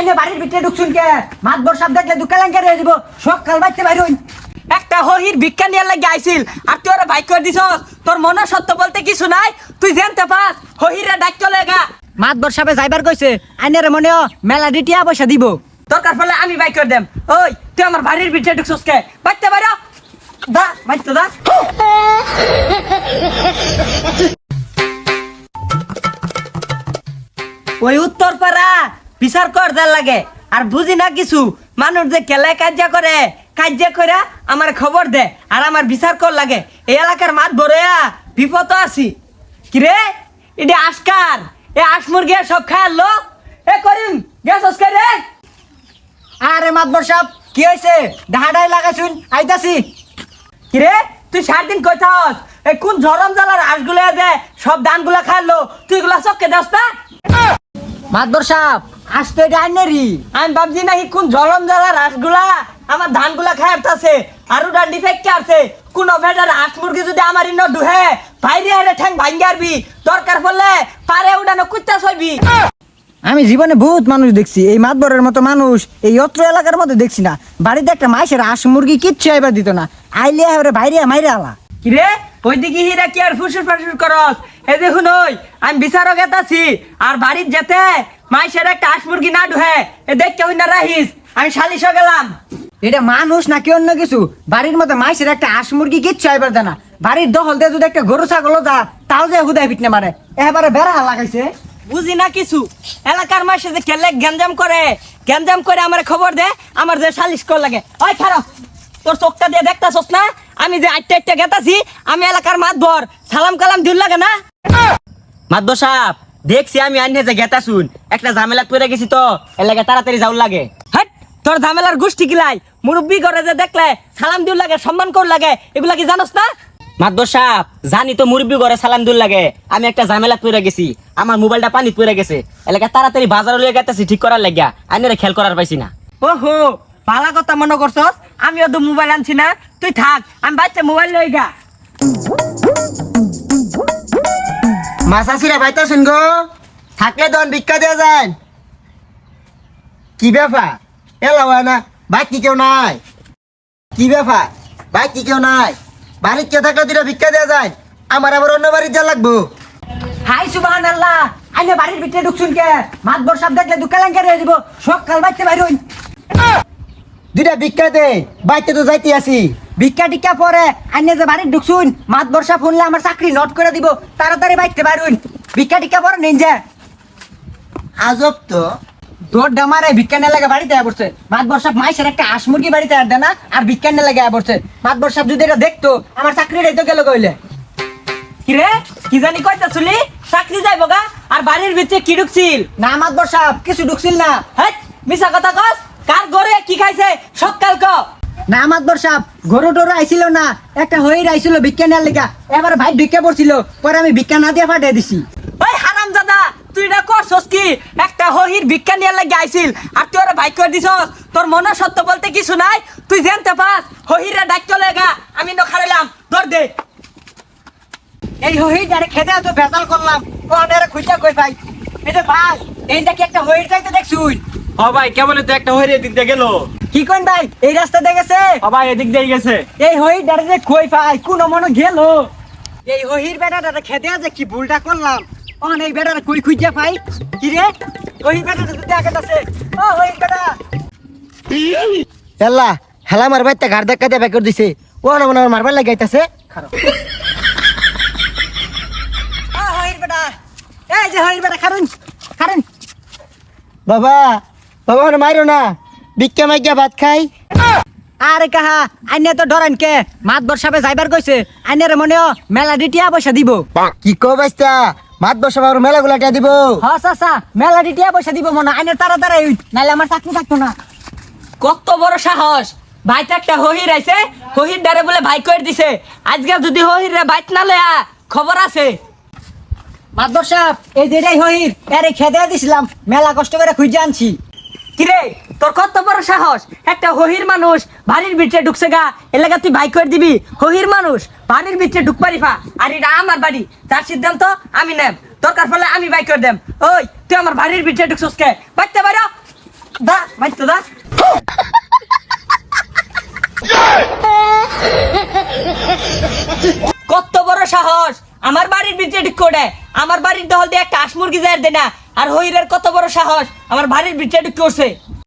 আইনে বাড়ির ভিতরে ঢুকছুন কে? মাতবর সাপ দেখলে দু কেলেঙ্কারি হয়ে দিব সকাল বাইতে বাইরুন একটা হহির ভিক্ষা নিয়ে লাগে আইছিল। আর তুই ওরা ভাই করে দিছ তোর মনে সত্য বলতে কিছু নাই, তুই জানতে পাস হহিরা ডাক চলে গা। মাতবর সাপে যাইবার কইছে আইনের মনে মেলা ডিটিয়া পয়সা দিব। দরকার পড়লে আমি বাই করে দেম। ওই, তুই আমার বাড়ির ভিতরে ঢুকছস কে? বাইতে বাইরা দা, বাইতে দা। ওই উত্তর পাড়া বিচার কর দেন লাগে। আর বুঝি না কিছু মানুষ যে কেলে কার্য করে কার্য করে আমার খবর দে আর আমার বিচার কর লাগে। এই এলাকার মাঠ বড়য়া বিপদ আছি। কিরে এটি আশকার এ আশ মুরগি সব খায়ালো এ করিম গেছস কে রে আরে মাতবর সাপ কি হয়েছে ডাহাডাই লাগাছুন আইতাছি কিরে তুই সাত দিন কইতাস এই কোন ঝরম জ্বালার হাঁসগুলো দে সব ধানগুলা খাইলো তুই গুলা চক্কে দাস না? মাতবর এটা আইনেরই আমি ভাবছি নাকি কোন ঝরম জ্বালার হাঁসগুলা আমার ধানগুলা খাইতাছে আর ওটা ডিফেক্ট আছে কোন ভেটার মুরগি যদি আমার ইন্ন বাইরে হেরে ঠ্যাং ভাঙ্গারবি দরকার পড়লে পারে উড়ানো কুত্তা সইবি আমি জীবনে বহুত মানুষ দেখছি এই মাতবরের মতো মানুষ এই অত্র এলাকার মধ্যে দেখছি না। বাড়িতে একটা মাইসের হাঁস মুরগি কিচ্ছু আইবার দিত না। আইলে এবারে বাইরে মাইরে আলা। কিরে? ওই দিকে হিরা কি আর ফুসুর ফাসুর করস? এই দেখুন ওই আমি বিচারক এতাছি আর বাড়ির যেতে মাইসের হাঁস মুরগি না ডুহে এ দেখ কেউ না রাহিস। আমি সালিশ গেলাম। এটা মানুষ নাকি অন্য কিছু? বাড়ির মধ্যে মাইসের একটা হাঁস মুরগি কিচ্ছু আইবার দেয় না। বাড়ির দখল দিয়ে যদি একটা গরু ছাগল যা তাও যে হুদায় পিটনে মারে। এবারে বেড়া লাগাইছে বুঝি না কিছু। এলাকার মাসে যে কেলে গ্যাঞ্জাম করে গ্যাঞ্জাম করে আমার খবর দে আমার যে সালিশ কর লাগে। ওই খারাপ তোর চোখটা দিয়ে দেখতাছস না? আমি যে আটটা আটটা গেতাছি আমি এলাকার মাতবর। সালাম কালাম দিল লাগে না? মাতবর সাহেব দেখছি আমি আইনে যে গেতা শুন একটা ঝামেলা পড়ে গেছি তো এলাকা তাড়াতাড়ি যাওয়ার লাগে। হ্যাট তোর ঝামেলার গোষ্ঠী কিলাই মুরব্বী করে যে দেখলে সালাম দিল লাগে, সম্মান কর লাগে, এগুলা কি জানোস না? মাতবর সাহেব জানি তো মুরব্বী করে সালাম দিল লাগে। আমি একটা ঝামেলা পড়ে গেছি, আমার মোবাইলটা পানি পড়ে গেছে। এলাকা তাড়াতাড়ি বাজারে লয়ে গেতেছি, ঠিক করার লাগিয়া। আইনের খেয়াল করার পাইছি না। ওহো, পালা কথা মনে করছস? আমিও তো মোবাইল আনছি না। তুই থাক, আমি বাচ্চা মোবাইল লই গা মাসাসিরা বাইতা শুন গো। থাকলে দন ভিক্ষা দেওয়া যায়। কি ব্যাপার না বাইক কি কেউ নাই। কি ব্যাপার বাইক কি কেউ নাই। বাড়ির কেউ থাকলে দুটা ভিক্ষা যায়। আমার আবার অন্য বাড়ির যা লাগবো। হাই সুবাহান আল্লাহ আইনে বাড়ির ভিতরে ঢুকছুন কে। মাতবর সাপ দেখলে দু কেলেঙ্কারি হয়ে দিব সকাল বাইতে বাইরুন দুটা ভিক্ষা দে, বাইতে তো যাইতে আসি। ভিক্ষা টিক্ষা পরে আইনে যে বাড়ির ঢুকছুন মাতবর সাপ শুনলে আমার চাকরি নোট করে দিব, তাড়াতাড়ি বাইতে বাইরুন ভিক্ষা টিক্ষা পরে নিন যা। আজব তো, দৌড় ডামারে ভিক্ষা না লাগে বাড়িতে আয় পড়ছে। মাতবর সাপ মাইসের একটা হাঁস মুরগি বাড়িতে আর দেয় না আর ভিক্ষা না লাগে আয় পড়ছে। মাতবর সাপ যদি এটা দেখতো, আমার চাকরিটাই তো গেল কইলে। কিরে কি জানি কইতা চলি চাকরি যাইব গা, আর বাড়ির ভিতরে কি ঢুকছিল? না মাতবর সাপ কিছু ঢুকছিল না। হেই মিছা কথা কস। কার গরে কি খাইছে? সকাল ক। না মাতবর সাপ গরু টরু আইছিল না একটা হয়ে আইছিল নেওয়ার লেগা এবার ভাই ভিক্ষা পড়ছিল পরে আমি ভিক্ষা না দিয়ে ফাটিয়ে দিছি। ওই হারাম দাদা তুই এটা করছস কি? একটা হহির ভিক্ষা নিয়ে লাগে আইছিল আর তুই ওরা ভাই করে দিছস তোর মনে সত্য বলতে কিছু নাই? তুই জানতে পাস হহিরা ডাক চলে গা আমি ন খারাইলাম ধর দে। এই হই ডারে খেতে তো ভেজাল করলাম ও আনারে খুঁজা কই ভাই এই যে ভাই এইটা কি একটা হইর চাইতে দেখছুন ও ভাই কেমন তো একটা এদিক দিয়ে গেল। কি কইন ভাই এই রাস্তা দেখেছে ও ভাই এদিক দিয়ে গেছে। এই হই ডারে যে কই ভাই কোন মনে গেল? এই বেটাটা খেতে আছে কি ভুলটা করলাম? অন এই বেটাটা কই খুঁজা কি রে? হইর বেটাটা তো দেখে আছে। ও বেটা। হেলা মার ধাক্কা দিয়ে বেকর দিছে। ও না মনে মারবার লাগাইতাছে ও হইর বেটা। এই যে হইর বেটা খারুন খারুন। বাবা বাবা মানে মারো না ভিক্ষা মাইকা ভাত খাই। আরে কাহা আইনে তো ডরান কে মাত বর্ষাবে যাইবার কইছে আইনের মনেও মেলা ডিটিয়া পয়সা দিব। কি কো বাইস্তা মাত বসা বাবুর মেলা গুলাটা দিব? হ চাচা মেলা ডিটিয়া পয়সা দিব মনে আইনের তাড়াতাড়ি নাইলে আমার চাকরি থাকতো না। কত বড় সাহস! ভাইটা একটা হহির আইছে হহির ডারে বলে ভাই করে দিছে। আজকে যদি হহির রে বাইট না লয়া খবর আছে। মাতবর সাহেব এই যে এটাই হইর আরে খেতে দিছিলাম মেলা কষ্ট করে খুঁজে আনছি। কিরে, তোর কত বড় সাহস? একটা হহির মানুষ বাড়ির ভিতরে ঢুকছে গা এলাকা তুই বাইক দিবি। হহির মানুষ বাড়ির ভিতরে ঢুক পারিফা আর এটা আমার বাড়ি, তার সিদ্ধান্ত আমি নেব দরকার ফলে আমি বাইক করে দেব ওই, তুই আমার বাড়ির ভিতরে ঢুকছিস কে? বাইতে দা বাইতে দা। কত বড় সাহস! আমার বাড়ির ভিতরে ঢুক আমার বাড়ির দহল দিয়ে একটা হাঁস মুরগি যায় দেয় না। আর হইরের কত বড় সাহস? আমার বাড়ির বিচার করছে